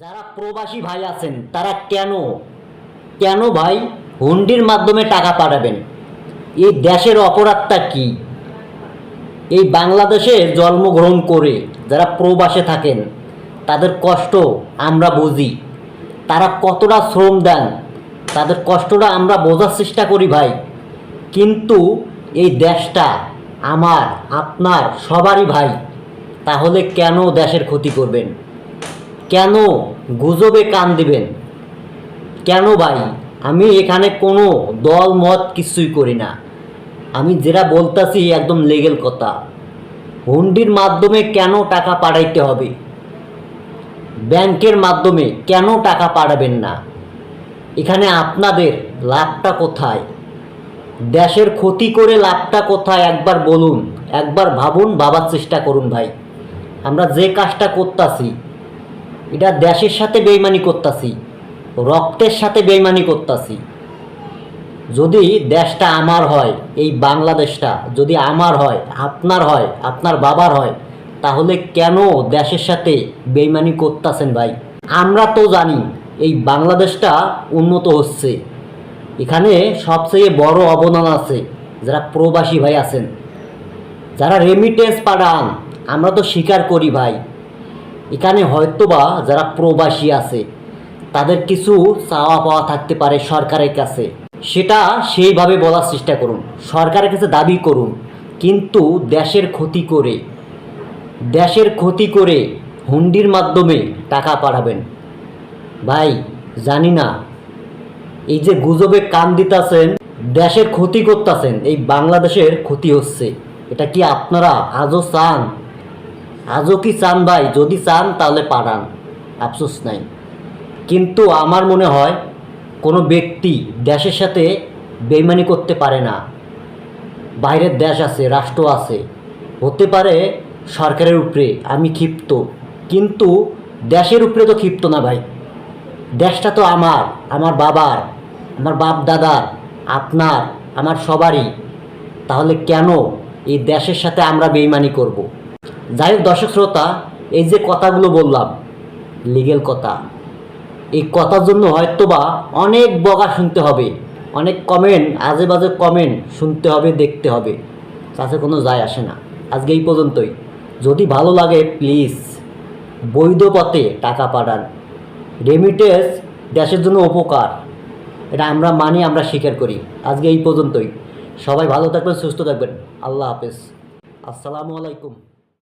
যারা প্রবাসী ভাই আছেন, তারা কেন? কেন ভাই হুন্ডির মাধ্যমে টাকা পাঠাবেন? এই দেশের অপরাধটা কি? এই বাংলাদেশে জন্মগ্রহণ করে যারা প্রবাসে থাকেন, তাদের কষ্ট আমরা বুঝি। তারা কতটা শ্রম দেন, তাদের কষ্টটা আমরা বোঝার চেষ্টা করি ভাই। কিন্তু এই দেশটা আমার, আপনার, সবারই ভাই। তাহলে কেন দেশের ক্ষতি করবেন? কেন গুজবে কান দিবেন? কেন ভাই? আমি এখানে কোনো দল, মত কিছুই করি না। আমি যেটা বলতাছি একদম লিগেল কথা। হুন্ডির মাধ্যমে কেন টাকা পাঠাইতে হবে? ব্যাংকের মাধ্যমে কেন টাকা পাঠাবেন না? এখানে আপনাদের লাভটা কোথায়? দেশের ক্ষতি করে লাভটা কোথায়? একবার বলুন, একবার ভাবুন, ভাবার চেষ্টা করুন ভাই। আমরা যে কাজটা করতাছি এটা দেশের সাথে বেইমানি করতাছি, রক্তের সাথে বেইমানি করতাছি। যদি দেশটা আমার হয়, এই বাংলাদেশটা যদি আমার হয়, আপনার হয়, আপনার বাবার হয়, তাহলে কেন দেশের সাথে বেইমানি করতেছেন ভাই? আমরা তো জানি এই বাংলাদেশটা উন্নত হচ্ছে। এখানে সবচেয়ে বড় অবদান আছে যারা প্রবাসী ভাই আছেন। যারা রেমিটেন্স পাঠান, আমরা তো স্বীকার করি ভাই। এখানে হয়তোবা যারা প্রবাসী আছে, তাদের কিছু চাওয়া পাওয়া থাকতে পারে সরকারের কাছে। সেটা সেইভাবে বলার চেষ্টা করুন। সরকারের কাছে দাবি করুন, কিন্তু দেশের ক্ষতি করে, দেশের ক্ষতি করে হুন্ডির মাধ্যমে টাকা পাঠাবেন। ভাই, জানি না, এই যে গুজবে কান দিতাছেন, দেশের ক্ষতি করতেছেন, এই বাংলাদেশের ক্ষতি হচ্ছে। এটা কি আপনারা আজও চান? আজও কি চান ভাই? যদি চান, তাহলে পাঠান। আফসোস নাই। কিন্তু আমার মনে হয়, কোনো ব্যক্তি দেশের সাথে বেইমানি করতে পারে না। বাইরের দেশ আছে, রাষ্ট্র আছে। হতে পারে সরকারের উপরে, আমি ক্ষিপ্ত। কিন্তু দেশের উপরে তো ক্ষিপ্ত না ভাই। দেশটা তো আমার আমার বাবার, আমার বাপ দাদার আপনার, আমার সবারই। তাহলে কেন এই দেশের সাথে আমরা বেইমানি করব। যাই হোক দর্শক শ্রোতা, এই যে কথাগুলো বললাম লিগেল কথা, এই কথার জন্য হয়তোবা অনেক বগা শুনতে হবে, অনেক কমেন্ট আজে বাজে কমেন্ট শুনতে হবে, দেখতে হবে। তাতে কোনো যায় আসে না। আজকে এই পর্যন্তই। যদি ভালো লাগে প্লিজ বৈধ পথে টাকা পাঠান। রেমিটেন্স দেশের জন্য উপকার। এটা আমরা মানি, আমরা স্বীকার করি। আজকে এই পর্যন্তই। সবাই ভালো থাকবেন, সুস্থ থাকবেন। আল্লাহ হাফেজ। আসসালামু আলাইকুম।